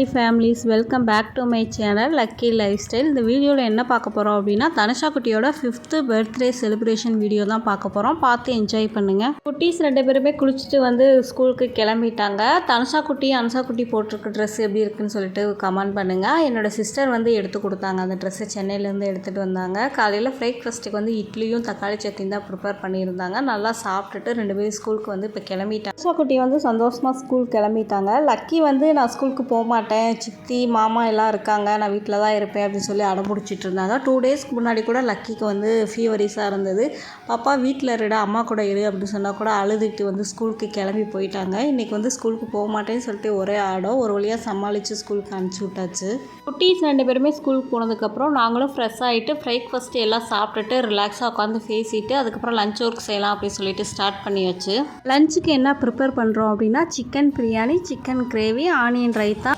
Hi families welcome back to my channel lucky life style இந்த வீடியோவில் என்ன பார்க்க போகிறோம் அப்படின்னா தனுஷா குட்டியோட ஃபிஃப்த்து பர்த்டே செலிப்ரேஷன் வீடியோ தான் பார்க்க போகிறோம் பார்த்து என்ஜாய் பண்ணுங்கள் குட்டீஸ் ரெண்டு பேருமே குளிச்சுட்டு வந்து ஸ்கூலுக்கு கிளம்பிட்டாங்க. தனுஷா குட்டி அனுஷா குட்டி போட்டிருக்க ட்ரெஸ் எப்படி இருக்குன்னு சொல்லிட்டு கமெண்ட் பண்ணுங்கள் என்னோட சிஸ்டர் வந்து எடுத்து கொடுத்தாங்க. அந்த ட்ரெஸ்ஸை சென்னையிலேருந்து எடுத்துகிட்டு வந்தாங்க. காலையில் பிரேக்ஃபாஸ்ட்டுக்கு வந்து இட்லியும் தக்காளி சட்னி தான் ப்ரிப்பேர் பண்ணியிருந்தாங்க. நல்லா சாப்பிட்டுட்டு ரெண்டு பேரும் ஸ்கூலுக்கு வந்து இப்போ கிளம்பிட்டாங்க. அனுஷா குட்டி வந்து சந்தோஷமாக ஸ்கூல் கிளம்பிட்டாங்க. லக்கி வந்து நான் ஸ்கூலுக்கு போக மாட்டேன். சித்தி மாமா எல்லாம் இருக்காங்க. நான் வீட்டில் தான் இருப்பேன் அப்படின்னு சொல்லி அடம்பிடிச்சிட்டு இருந்தாங்க. டூ டேஸ்க்கு முன்னாடி கூட லக்கிக்கு வந்து ஃபீவரிஸாக இருந்தது. பாப்பா வீட்டில் இருடா. அம்மா கூட இரு. அப்படின்னு சொன்னால் கூட அழுதுட்டு வந்து ஸ்கூலுக்கு கிளம்பி போயிட்டாங்க. இன்றைக்கி வந்து ஸ்கூலுக்கு போக மாட்டேன்னு சொல்லிட்டு ஒரே ஆடம். ஒரு வழியாக சமாளித்து ஸ்கூலுக்கு அனுப்பிச்சி விட்டாச்சு. குட்டீஸ் ரெண்டு பேருமே ஸ்கூலுக்கு போனதுக்கப்புறம் நாங்களும் ஃப்ரெஷ் ஆகிட்டு பிரேக்ஃபாஸ்ட் எல்லாம் சாப்பிட்டுட்டு ரிலாக்ஸாக உட்காந்து பேசிட்டு அதுக்கப்புறம் லஞ்ச் ஒர்க் செய்யலாம் அப்படின்னு சொல்லிட்டு ஸ்டார்ட் பண்ணியாச்சு. லஞ்சுக்கு என்ன ப்ரிப்பேர் பண்ணுறோம் அப்படின்னா chicken biryani chicken gravy onion raita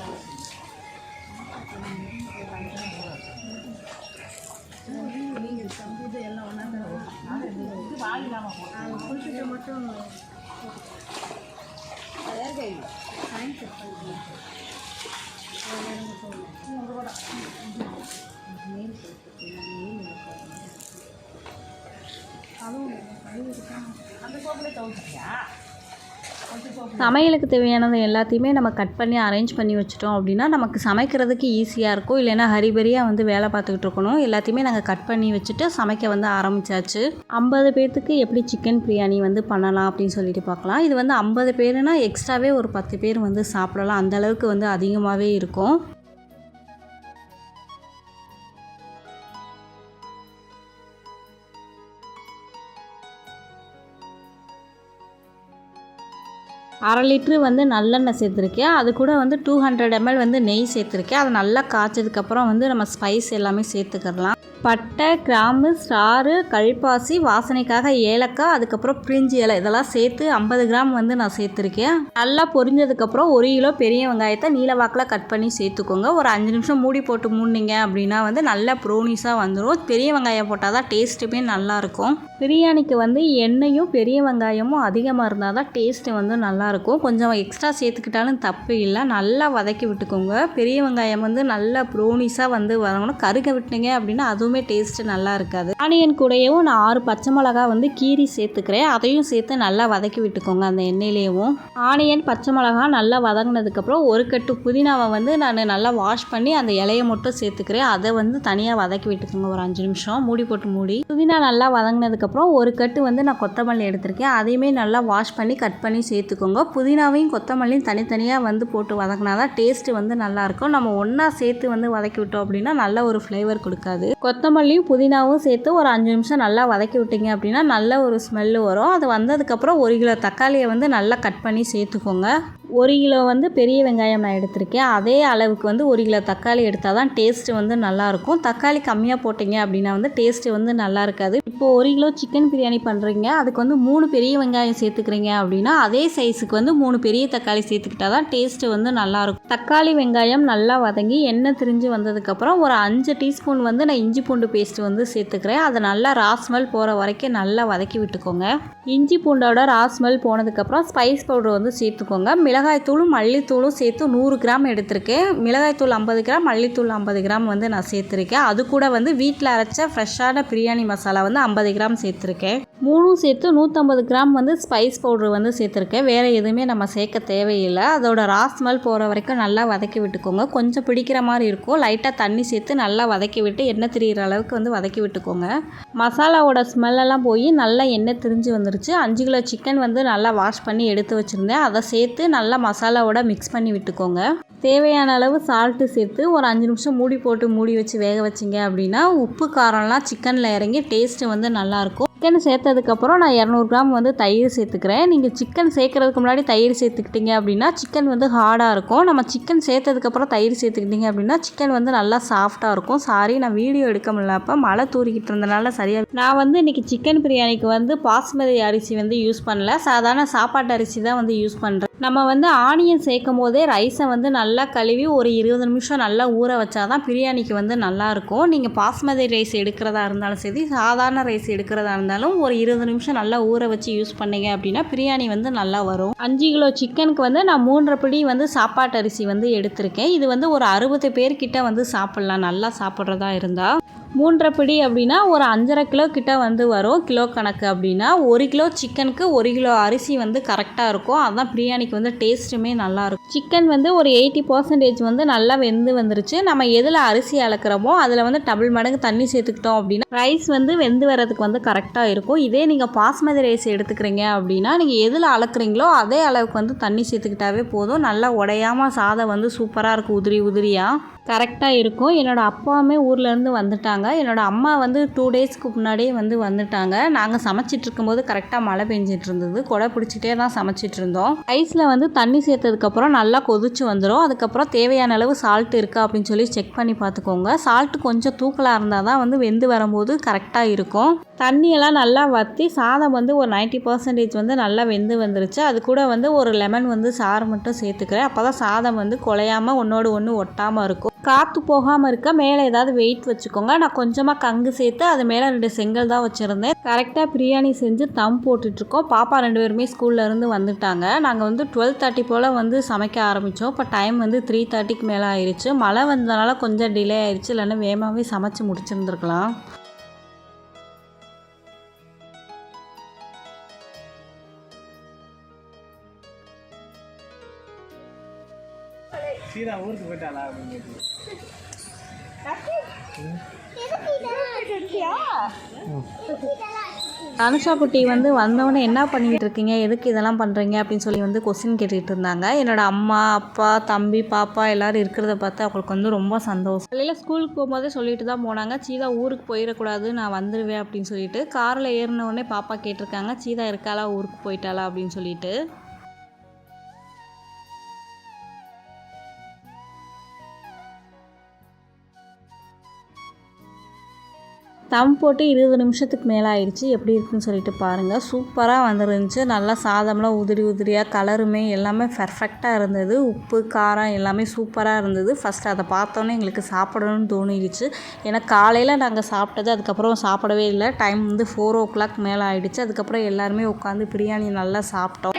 சமையலுக்கு தேவையானது எல்லாத்தையுமே நம்ம கட் பண்ணி அரேஞ்ச் பண்ணி வச்சுட்டோம் அப்படின்னா நமக்கு சமைக்கிறதுக்கு ஈஸியாக இருக்கும். இல்லைன்னா ஹரிபரியாக வந்து வேலை பார்த்துக்கிட்டு இருக்கணும். எல்லாத்தையுமே நாங்கள் கட் பண்ணி வச்சுட்டு சமைக்க வந்து ஆரம்பித்தாச்சு ஐம்பது பேர்த்துக்கு எப்படி சிக்கன் பிரியாணி வந்து பண்ணலாம் அப்படின்னு சொல்லிட்டு பார்க்கலாம். இது வந்து ஐம்பது பேருனா எக்ஸ்ட்ராவே ஒரு பத்து பேர் வந்து சாப்பிடலாம். அந்தளவுக்கு வந்து அதிகமாகவே இருக்கும். அரை லிட்ரு வந்து நல்லெண்ணெய் சேர்த்துருக்கேன். அது கூட வந்து டூ ஹண்ட்ரட் எம்எல் வந்து நெய் சேர்த்துருக்கேன். அதை நல்லா காய்ச்சதுக்கப்புறம் வந்து நம்ம ஸ்பைஸ் எல்லாமே சேர்த்துக்கிடலாம் பட்டை கிராம்பு ஸ்டாரு கல்பாசி வாசனைக்காக ஏலக்காய் அதுக்கப்புறம் பிரிஞ்சி இலை. இதெல்லாம் சேர்த்து ஐம்பது கிராம் வந்து நான் சேர்த்துருக்கேன். நல்லா பொரிஞ்சதுக்கப்புறம் ஒரு கிலோ பெரிய வெங்காயத்தை நீல வாக்கில் கட் பண்ணி சேர்த்துக்கோங்க. ஒரு அஞ்சு நிமிஷம் மூடி போட்டு மூடினீங்க அப்படின்னா வந்து நல்லா ப்ரோனிஸாக வந்துடும் பெரிய வெங்காயம் போட்டால் தான் டேஸ்ட்டுமே நல்லாயிருக்கும் பிரியாணிக்கு வந்து எண்ணெயும் பெரிய வெங்காயமும் அதிகமாக இருந்தால் தான் டேஸ்ட்டு வந்து நல்லாயிருக்கும் கொஞ்சம் எக்ஸ்ட்ரா சேர்த்துக்கிட்டாலும் தப்பு இல்லை. நல்லா வதக்கி விட்டுக்கோங்க. பெரிய வெங்காயம் வந்து நல்லா ப்ரோனிஸாக வந்து வரணும் கருக விட்டுங்க அப்படின்னா அதுவுமே டேஸ்ட்டு நல்லா இருக்காது. ஆனியன் கூடயும் நான் ஆறு பச்சை மிளகா வந்து கீரி சேர்த்துக்கிறேன். அதையும் சேர்த்து நல்லா வதக்கி விட்டுக்கோங்க அந்த எண்ணெயிலேயும். ஆனியன் பச்சை மிளகா நல்லா வதங்கினதுக்கப்புறம் ஒரு கட்டு புதினாவை வந்து நான் நல்லா வாஷ் பண்ணி அந்த இலையை மட்டும் சேர்த்துக்கிறேன். அதை வந்து தனியாக வதக்கி விட்டுக்கோங்க ஒரு அஞ்சு நிமிஷம். மூடி போட்டு மூடி. புதினா நல்லா வதங்கினதுக்கப்புறம் ஒரு கட்டு வந்து நான் கொத்தமல்லி எடுத்திருக்கேன். அதையுமே நல்லா வாஷ் பண்ணி கட் பண்ணி சேர்த்துக்கோங்க. புதினாவையும் கொத்தமல்லியும் தனித்தனியாக வந்து போட்டு வதக்கினா தான் டேஸ்ட்டு வந்து நல்லாயிருக்கும். நம்ம ஒன்றா சேர்த்து வந்து வதக்கி விட்டோம் அப்படின்னா நல்ல ஒரு ஃப்ளேவர் கொடுக்காது. கொத்தமல்லியும் புதினாவும் சேர்த்து ஒரு அஞ்சு நிமிஷம் நல்லா வதக்கி விட்டிங்க அப்படின்னா நல்ல ஒரு ஸ்மெல்லு வரும். அது வந்ததுக்கப்புறம் ஒரு கிலோ தக்காளியை வந்து நல்லா கட் பண்ணி சேர்த்துக்கோங்க. ஒரு கிலோ வந்து பெரிய வெங்காயம் நான் எடுத்திருக்கேன். அதே அளவுக்கு வந்து ஒரு கிலோ தக்காளி எடுத்தால் தான் டேஸ்ட்டு வந்து நல்லாயிருக்கும் தக்காளி கம்மியாக போட்டிங்க அப்படின்னா வந்து டேஸ்ட்டு வந்து நல்லா இருக்காது. இப்போ ஒரு கிலோ சிக்கன் பிரியாணி பண்ணுறீங்க அதுக்கு வந்து மூணு பெரிய வெங்காயம் சேர்த்துக்கிறீங்க அப்படின்னா அதே சைஸுக்கு வந்து மூணு பெரிய தக்காளி சேர்த்துக்கிட்டா தான் டேஸ்ட்டு வந்து நல்லாயிருக்கும் தக்காளி வெங்காயம் நல்லா வதங்கி எண்ணெய் திரிஞ்சு வந்ததுக்கப்புறம் ஒரு அஞ்சு டீஸ்பூன் வந்து நான் இஞ்சி பூண்டு பேஸ்ட்டு வந்து சேர்த்துக்கிறேன். அதை நல்லா ராஸ்மெல் போகிற வரைக்கும் நல்லா வதக்கி விட்டுக்கோங்க. இஞ்சி பூண்டோட ராஸ்மெல் போனதுக்கப்புறம் ஸ்பைஸ் பவுடர் வந்து சேர்த்துக்கோங்க. மிளகாய்த்தூளும் மல்லித்தூளும் சேர்த்து நூறு கிராம் எடுத்திருக்கேன். மிளகாய்த்தூள் ஐம்பது கிராம் மல்லித்தூள் ஐம்பது கிராம் வந்து நான் சேர்த்துருக்கேன். அது கூட வந்து வீட்டில் அரைச்ச ஃப்ரெஷ்ஷான பிரியாணி மசாலா வந்து ஐம்பது கிராம் சேர்த்துருக்கேன். மூணும் சேர்த்து நூற்றம்பது கிராம் வந்து ஸ்பைஸ் பவுடர் வந்து சேர்த்துருக்கேன். வேறு எதுவுமே நம்ம சேர்க்க தேவையில்லை. அதோட ராஸ்மெல் போகிற வரைக்கும் நல்லா வதக்கி விட்டுக்கோங்க. கொஞ்சம் பிடிக்கிற மாதிரி இருக்கும். லைட்டாக தண்ணி சேர்த்து நல்லா வதக்கி விட்டு எண்ணெய் திரியிற அளவுக்கு வந்து வதக்கி விட்டுக்கோங்க. மசாலாவோட ஸ்மெல்லெல்லாம் போய் நல்லா எண்ணெய் திரிஞ்சு வந்துருச்சு. அஞ்சு கிலோ சிக்கன் வந்து நல்லா வாஷ் பண்ணி எடுத்து வச்சுருந்தேன். அதை சேர்த்து நல்லா நல்லா மசாலாவோட மிக்ஸ் பண்ணி விட்டுக்கோங்க. தேவையான அளவு சால்ட்டு சேர்த்து ஒரு அஞ்சு நிமிஷம் மூடி போட்டு மூடி வச்சு வேக வச்சிங்க அப்படின்னா உப்பு காரம்லாம் சிக்கனில் இறங்கி டேஸ்ட்டு வந்து நல்லாயிருக்கும். சிக்கன் சேர்த்ததுக்கப்புறம் நான் இரநூறு கிராம் வந்து தயிர் சேர்த்துக்கிறேன். நீங்கள் சிக்கன் சேர்க்குறதுக்கு முன்னாடி தயிர் சேர்த்துக்கிட்டீங்க அப்படின்னா சிக்கன் வந்து ஹார்டாக இருக்கும். நம்ம சிக்கன் சேர்த்ததுக்கப்புறம் தயிர் சேர்த்துக்கிட்டீங்க அப்படின்னா சிக்கன் வந்து நல்லா சாஃப்டாக இருக்கும். சாரி நான் வீடியோ எடுக்க முடியல. அப்போ மழை தூரிக்கிட்டு இருந்தனால சரியாக நான் வந்து இன்றைக்கி சிக்கன் பிரியாணிக்கு வந்து பாஸ்மதி அரிசி வந்து யூஸ் பண்ணல. சாதாரண சாப்பாட்டு அரிசி தான் வந்து யூஸ் பண்ணுறேன் நம்ம வந்து ஆனியன் சேர்க்கும் போதே ரைஸை வந்து நல்லா கழுவி ஒரு இருபது நிமிஷம் நல்லா ஊற வச்சா தான் பிரியாணிக்கு வந்து நல்லாயிருக்கும். நீங்கள் பாஸ்மதி ரைஸ் எடுக்கிறதா இருந்தாலும் சரி சாதாரண ரைஸ் எடுக்கிறதா இருந்தாலும் ஒரு இருபது நிமிஷம் நல்லா ஊற வச்சு யூஸ் பண்ணீங்க அப்படின்னா பிரியாணி வந்து நல்லா வரும். அஞ்சு கிலோ சிக்கனுக்கு வந்து நான் மூன்றரை பிடி வந்து சாப்பாட்டு அரிசி வந்து எடுத்திருக்கேன். இது வந்து ஒரு அறுபது பேர்கிட்ட வந்து சாப்பிட்லாம். நல்லா சாப்பிட்றதா இருந்தால் மூன்றரை பிடி அப்படின்னா ஒரு அஞ்சரை கிலோ கிட்ட வந்து வரும் கிலோ கணக்கு அப்படின்னா. ஒரு கிலோ சிக்கனுக்கு ஒரு கிலோ அரிசி வந்து கரெக்டாக இருக்கும். அதுதான் பிரியாணிக்கு வந்து டேஸ்ட்டுமே நல்லாயிருக்கும் சிக்கன் வந்து ஒரு எயிட்டி பர்சன்டேஜ் வந்து நல்லா வெந்து வந்துருச்சு. நம்ம எதில் அரிசி அளக்குறோமோ அதில் வந்து டபுள் மடங்கு தண்ணி சேர்த்துக்கிட்டோம் அப்படின்னா ரைஸ் வந்து வெந்து வரதுக்கு வந்து கரெக்டாக இருக்கும். இதே நீங்கள் பாஸ்மதி ரைஸ் எடுத்துக்கிறீங்க அப்படின்னா நீங்கள் எதில் அளக்குறீங்களோ அதே அளவுக்கு வந்து தண்ணி சேர்த்துக்கிட்டாவே போதும். நல்லா உடையாமல் சாதம் வந்து சூப்பராக இருக்கும். உதிரி உதிரியாக கரெக்டாக இருக்கும். என்னோடய அப்பாவுமே ஊர்லேருந்து வந்துட்டாங்க. என்னோடய அம்மா வந்து டூ டேஸ்க்கு முன்னாடியே வந்து வந்துட்டாங்க. நாங்கள் சமைச்சிட்டு இருக்கும்போது கரெக்டாக மழை பெஞ்சிட்டு இருந்தது. கொடை பிடிச்சிட்டே தான் சமைச்சிட்டு இருந்தோம். ரைஸில் வந்து தண்ணி சேர்த்ததுக்கப்புறம் நல்லா கொதிச்சு வந்துடும் அதுக்கப்புறம் தேவையான அளவு சால்ட் இருக்கா அப்படின்னு சொல்லி செக் பண்ணி பார்த்துக்கோங்க. சால்ட் கொஞ்சம் தூக்கலாக இருந்தால் தான் வந்து வெந்து வரும்போது கரெக்டாக இருக்கும். தண்ணியெல்லாம் நல்லா வற்றி சாதம் வந்து ஒரு 90% பர்சன்டேஜ் வந்து நல்லா வெந்து வந்துருச்சு. அது கூட வந்து ஒரு லெமன் வந்து சாறு மட்டும் சேர்த்துக்கிறேன். அப்போ தான் சாதம் வந்து குலையாமல் ஒன்றோடு ஒன்று ஒட்டாமல் இருக்கும். காற்று போகாமல் இருக்க மேலே ஏதாவது வெயிட் வச்சுக்கோங்க. நான் கொஞ்சமாக கங்கு சேர்த்து அது மேலே ரெண்டு செங்கல் தான் வச்சுருந்தேன். கரெக்டாக பிரியாணி செஞ்சு தம் போட்டுட்ருக்கோம். பாப்பா ரெண்டு பேருமே ஸ்கூல்ல இருந்து வந்துட்டாங்க. நாங்கள் வந்து டுவெல் தேர்ட்டி போல் வந்து சமைக்க ஆரம்பித்தோம் இப்போ டைம் வந்து த்ரீ தேர்ட்டிக்கு மேலே ஆயிடுச்சு மழை வந்ததுனால கொஞ்சம் டிலே ஆயிடுச்சு இல்லைன்னா வேகமாகவே சமைச்சு முடிச்சிருந்துருக்கலாம். சீரா ஊருக்கு போயிட்டாளா அப்படின்னு அனுஷா குட்டி வந்து வந்தவொடனே என்ன பண்ணிட்டு இருக்கீங்க? எதுக்கு இதெல்லாம் பண்ணுறீங்க அப்படின்னு சொல்லி வந்து கொஸ்டின் கேட்டுட்டு இருந்தாங்க. என்னோட அம்மா அப்பா தம்பி பாப்பா எல்லாரும் இருக்கிறத பார்த்து அவங்களுக்கு வந்து ரொம்ப சந்தோஷம். காலையில் ஸ்கூலுக்கு போகும்போதே சொல்லிட்டு தான் போனாங்க. சீதா ஊருக்கு போயிடக்கூடாது நான் வந்துடுவேன் அப்படின்னு சொல்லிட்டு. காரில் ஏறின உடனே பாப்பா கேட்டிருக்காங்க. சீதா இருக்காளா? ஊருக்கு போயிட்டாளா? அப்படின்னு சொல்லிட்டு. தம் போட்டு இருபது நிமிஷத்துக்கு மேலே ஆயிடுச்சு எப்படி இருக்குன்னு சொல்லிட்டு பாருங்கள் சூப்பராக வந்துருந்துச்சு. நல்லா சாதம்லாம் உதிரி உதிரியாக கலருமே எல்லாமே பர்ஃபெக்டாக இருந்தது. உப்பு காரம் எல்லாமே சூப்பராக இருந்தது. ஃபஸ்ட் அதை பார்த்தோன்னே எங்களுக்கு சாப்பிடணும்னு தோணிடுச்சு. ஏன்னா காலையில் நாங்கள் சாப்பிட்டது அதுக்கப்புறம் சாப்பிடவே இல்லை. டைம் வந்து ஃபோர் ஓ கிளாக் மேலே ஆயிடுச்சு. அதுக்கப்புறம் எல்லாருமே உட்காந்து பிரியாணி நல்லா சாப்பிட்டோம்.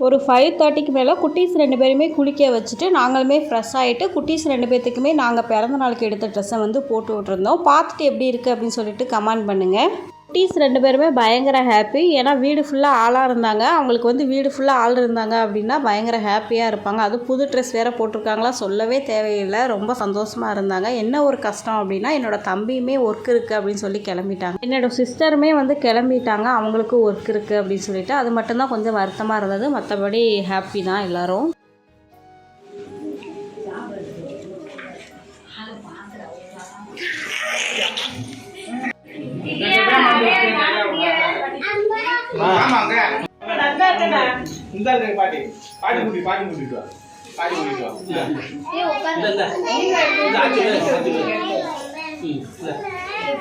ஒரு ஃபைவ் தேர்ட்டிக்கு மேலே குட்டீஸ் ரெண்டு பேருமே குளிக்க வச்சுட்டு நாங்களுமே ஃப்ரெஷ் ஆகிட்டு குட்டீஸ் ரெண்டு பேர்த்துக்குமே நாங்கள் பிறந்த நாளுக்கு எடுத்த ட்ரெஸ்ஸை வந்து போட்டு விட்ருந்தோம் பார்த்துட்டு எப்படி இருக்குது அப்படின்னு சொல்லிட்டு கமெண்ட் பண்ணுங்கள் குட்டீஸ் ரெண்டு பேருமே பயங்கர ஹாப்பி ஏன்னா வீடு ஃபுல்லாக ஆளாக இருந்தாங்க. அவங்களுக்கு வந்து வீடு ஃபுல்லாக ஆள் இருந்தாங்க அப்படின்னா பயங்கர ஹாப்பியாக இருப்பாங்க. அது புது ட்ரெஸ் வேறு போட்டிருக்காங்களா சொல்லவே தேவையில்லை. ரொம்ப சந்தோஷமாக இருந்தாங்க. என்ன ஒரு கஷ்டம் அப்படின்னா என்னோடய தம்பியுமே ஒர்க் இருக்குது அப்படின்னு சொல்லி கிளம்பிட்டாங்க. என்னோடய சிஸ்டருமே வந்து கிளம்பிட்டாங்க. அவங்களுக்கு ஒர்க் இருக்குது அப்படின்னு சொல்லிட்டு. அது மட்டும்தான் கொஞ்சம் வருத்தமாக இருந்தது. மற்றபடி ஹாப்பி தான் எல்லோரும். ஆமாங்க. இந்தா பாட்டி. பாட்டி வா. வா. இந்தா.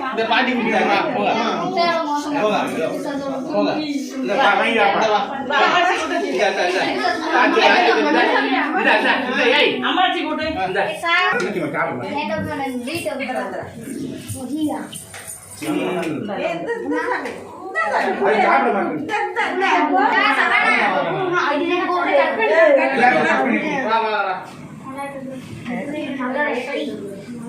இந்த வாங்கி. வா. இந்த. சாப்பிட மாட்டேங்குது.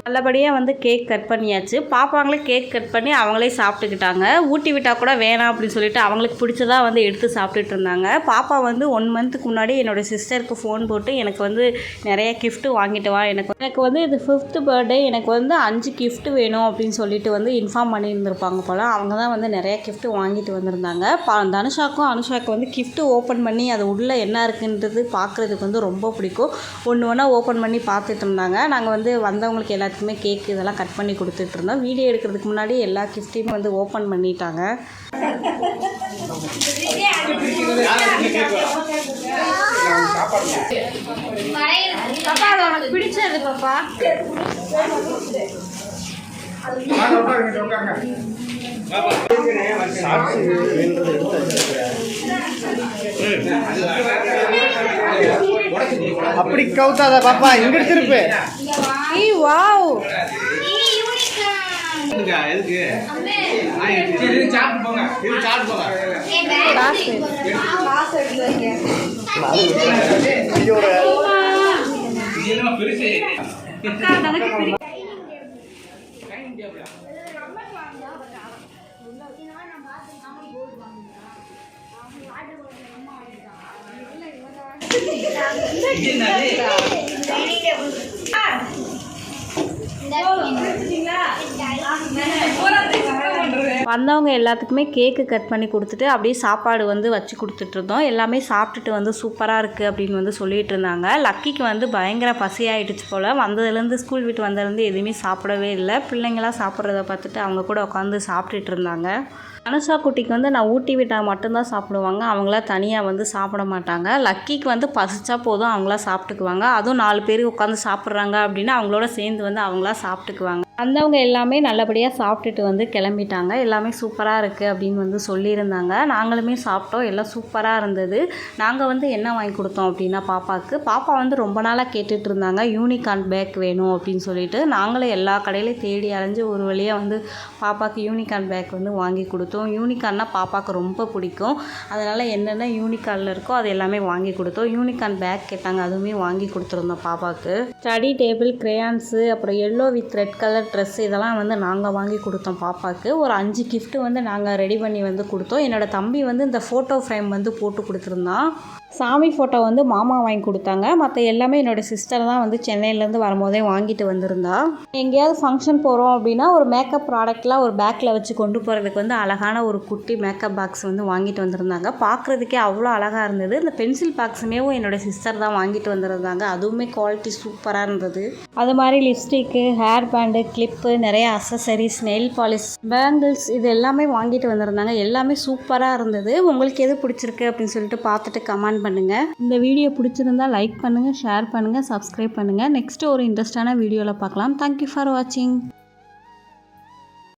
நல்லபடியாக வந்து கேக் கட் பண்ணியாச்சு. பாப்பாங்களே கேக் கட் பண்ணி அவங்களே சாப்பிட்டுக்கிட்டாங்க. ஊட்டி விட்டால் கூட வேணாம் அப்படின்னு சொல்லிட்டு அவங்களுக்கு பிடிச்சதாக வந்து எடுத்து சாப்பிட்டுட்டு இருந்தாங்க. பாப்பா வந்து ஒன் மந்த்துக்கு முன்னாடி என்னோட சிஸ்டருக்கு ஃபோன் போட்டு எனக்கு வந்து நிறைய கிஃப்ட்டு வாங்கிட்டு வா. எனக்கு எனக்கு வந்து இது ஃபிஃப்த்து பர்த்டே எனக்கு வந்து அஞ்சு கிஃப்ட்டு வேணும் அப்படின்னு சொல்லிட்டு வந்து இன்ஃபார்ம் பண்ணியிருந்திருப்பாங்க போல். அவங்க தான் வந்து நிறைய கிஃப்ட்டு வாங்கிட்டு வந்திருந்தாங்க. பா தனுஷாக்கும் அனுஷாக்கும் வந்து கிஃப்ட்டு ஓப்பன் பண்ணி அது உள்ளே என்ன இருக்குன்றது பார்க்குறதுக்கு வந்து ரொம்ப பிடிக்கும். ஒன்று ஒன்றா ஓப்பன் பண்ணி பார்த்துட்டு இருந்தாங்க. நாங்கள் வந்து வந்தவங்களுக்கு எல்லாத்தையும் கேக் இதெல்லாம் கட் பண்ணி கொடுத்துட்டு இருந்தோம். வீடியோ எடுக்கிறதுக்கு முன்னாடி எல்லா கிஃப்ட்டையும் வந்து ஓப்பன் பண்ணிட்டாங்க. பிடிச்சது பாப்பா. அப்படி கவுத்தாத பாப்பா இங்க திருப்பு ஏய் வாவ். எதுக்கு எதுக்கு ஆ, சரி இது சாப்பிட்டு போங்க இது சாப்பிட்டு போங்க காசு இது என்னமா பெருசு இது என்னது வந்தவங்க எல்லாத்துக்குமே கேக்கு கட் பண்ணி கொடுத்துட்டு அப்படியே சாப்பாடு வந்து வச்சு கொடுத்துட்ருந்தோம். எல்லாமே சாப்பிட்டுட்டு வந்து சூப்பராக இருக்குது அப்படின்னு வந்து சொல்லிட்டு இருந்தாங்க. லக்கிக்கு வந்து பயங்கர பசியாயிடுச்சு போல். வந்ததுலேருந்து ஸ்கூல் விட்டு வந்ததுலேருந்து எதுவுமே சாப்பிடவே இல்லை. பிள்ளைங்களாம் சாப்பிட்றத பார்த்துட்டு அவங்க கூட உட்காந்து சாப்பிட்டுட்டு இருந்தாங்க. அனுஷா குட்டிக்கு வந்து நான் ஊட்டி விட்டால் மட்டும்தான் சாப்பிடுவாங்க. அவங்களாம் தனியாக வந்து சாப்பிட மாட்டாங்க. லக்கிக்கு வந்து பசிச்சா போதும் அவங்களா சாப்பிட்டுக்குவாங்க. அதுவும் நாலு பேர் உட்காந்து சாப்பிட்றாங்க அப்படின்னா அவங்களோட சேர்ந்து வந்து அவங்களா சாப்பிட்டுக்குவாங்க. வந்தவங்க எல்லாமே நல்லபடியாக சாப்பிட்டுட்டு வந்து கிளம்பிட்டாங்க. எல்லாமே சூப்பராக இருக்குது அப்படின்னு வந்து சொல்லியிருந்தாங்க. நாங்களுமே சாப்பிட்டோம். எல்லாம் சூப்பராக இருந்தது. நாங்கள் வந்து என்ன வாங்கி கொடுத்தோம் அப்படின்னா பாப்பாவுக்கு பாப்பா வந்து ரொம்ப நாளாக கேட்டுட்டு இருந்தாங்க. யூனிகார்ன் பேக் வேணும் அப்படின்னு சொல்லிட்டு. நாங்களும் எல்லா கடையிலையும் தேடி அலைஞ்சு ஒரு வழியாக வந்து பாப்பாவுக்கு யூனிகார்ன் பேக் வந்து வாங்கி கொடுத்தோம் யூனிகார்னால் பாப்பாவுக்கு ரொம்ப பிடிக்கும். அதனால் என்னென்ன யூனிகார்னில் இருக்கோ அது எல்லாமே வாங்கி கொடுத்தோம். யூனிகார்ன் பேக் கேட்டாங்க. அதுவுமே வாங்கி கொடுத்துருந்தோம் பாப்பாவுக்கு. ஸ்டடி டேபிள் கிரேயான்ஸு அப்புறம் yellow with red colour dress இதெல்லாம் வந்து நாங்கள் வாங்கி கொடுத்தோம் பாப்பாவுக்கு. ஒரு அஞ்சு கிஃப்ட்டு வந்து நாங்கள் ரெடி பண்ணி வந்து கொடுத்தோம். என்னோடய தம்பி வந்து இந்த ஃபோட்டோ ஃப்ரேம் வந்து போட்டு கொடுத்துருந்தான். சாமி ஃபோட்டோ வந்து மாமா வாங்கி கொடுத்தாங்க. மற்ற எல்லாமே என்னோடய சிஸ்டர் தான் வந்து சென்னையிலேருந்து வரும்போதே வாங்கிட்டு வந்திருந்தா. எங்கேயாவது ஃபங்க்ஷன் போகிறோம் அப்படின்னா ஒரு மேக்கப் ப்ராடக்ட்லாம் ஒரு பேக்கில் வச்சு கொண்டு போகிறதுக்கு வந்து அழகான ஒரு குட்டி மேக்கப் பாக்ஸ் வந்து வாங்கிட்டு வந்திருந்தாங்க. பார்க்குறதுக்கே அவ்வளோ அழகாக இருந்தது. இந்த பென்சில் பாக்ஸுமேவும் என்னோடய சிஸ்டர் தான் வாங்கிட்டு வந்திருந்தாங்க. அதுவுமே குவாலிட்டி சூப்பராக இருந்தது. அது மாதிரி லிப்ஸ்டிக்கு ஹேர் பேண்டு கிளிப்பு நிறைய அசசரிஸ் நெயில் பாலிஷ் பேங்கிள்ஸ் இது எல்லாமே வாங்கிட்டு வந்திருந்தாங்க. எல்லாமே சூப்பராக இருந்தது. உங்களுக்கு எது பிடிச்சிருக்கு அப்படின்னு சொல்லிட்டு பார்த்துட்டு கமெண்ட் பண்ணுங்கள் இந்த வீடியோ பிடிச்சிருந்தா லைக் பண்ணுங்கள் ஷேர் பண்ணுங்கள் சப்ஸ்கிரைப் பண்ணுங்கள் நெக்ஸ்ட்டு ஒரு இன்ட்ரெஸ்டான வீடியோவில் பார்க்கலாம். தேங்க்யூ ஃபார் வாட்சிங்